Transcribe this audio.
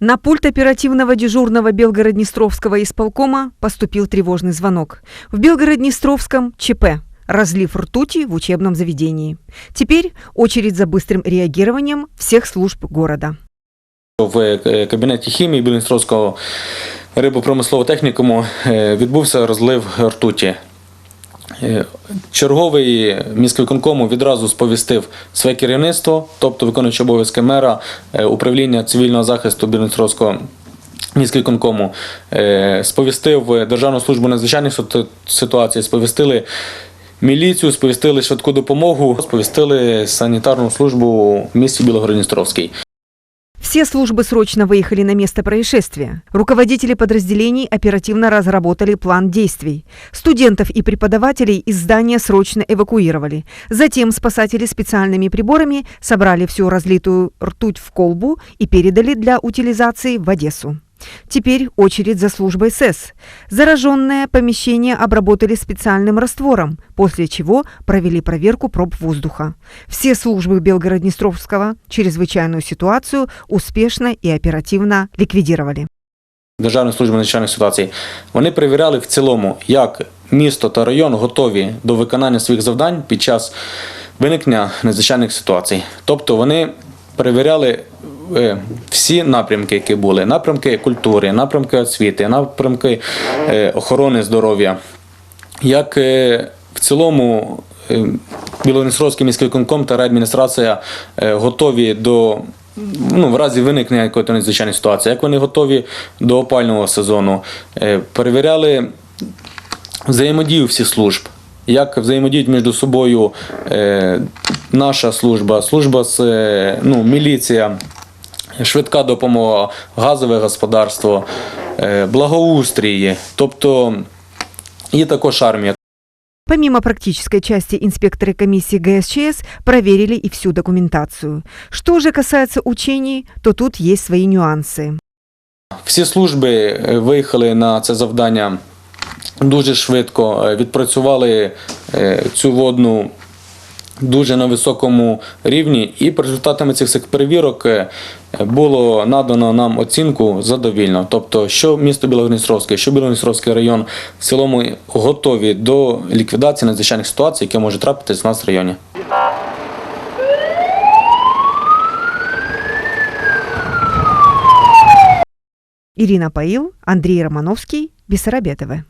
На пульт оперативного дежурного Белгород-Днестровского исполкома поступил тревожный звонок. В Белгород-Днестровском ЧП. Разлив ртути в учебном заведении. Теперь очередь за быстрым реагированием всех служб города. В е, кабінеті хімії Білінстровського рибопромислового технікуму е, відбувся розлив ртуті. Е, Черговий міськвиконкому відразу сповістив своє керівництво, тобто виконуючи обов'язки мера е, управління цивільного захисту Білінстровського міськвиконкому, е, сповістив Державну службу надзвичайних ситуацій, сповістили міліцію, сповістили швидку допомогу, сповістили санітарну службу в місті Білогородністровський. Все службы срочно выехали на место происшествия. Руководители подразделений оперативно разработали план действий. Студентов и преподавателей из здания срочно эвакуировали. Затем спасатели специальными приборами собрали всю разлитую ртуть в колбу и передали для утилизации в Одессу. Теперь очередь за службой СЭС. Зараженное помещение обработали специальным раствором, после чего провели проверку проб воздуха. Все службы Белгород-Днестровского чрезвычайную ситуацию успешно и оперативно ликвидировали. Державної служби надзвичайних ситуацій, вони перевіряли в цілому, як місто та район готові до виконання своїх завдань під час виникнення надзвичайних ситуацій. Тобто вони перевіряли е, всі напрямки, які були: напрямки культури, напрямки освіти, напрямки е, охорони здоров'я. Як е, в цілому е, міський виконком та райадміністрація е, готові до ну, в разі виникнення якоїсь надзвичайної ситуації, як вони готові до опального сезону, Е, перевіряли взаємодію всіх служб. Як взаємодіють між собою е, наша служба, служба з е, ну, міліція, швидка допомога, газове господарство, е, благоустрій, тобто і також армія. Помимо практической части, инспекторы комиссии ГСЧС проверили и всю документацию. Что же касается учений, то тут есть свои нюансы. Всі служби е, виїхали на це завдання дуже швидко, е, відпрацювали цю водну дуже на високому рівні, і по результатами цих перевірок е, було надано нам оцінку задовільно. Тобто, що місто Білогородністровське, що Білогородністровський район в цілому готові до ліквідації надзвичайних ситуацій, які можуть трапитись в нас в районі. Ирина Паил, Андрей Романовский, Бессарабетова.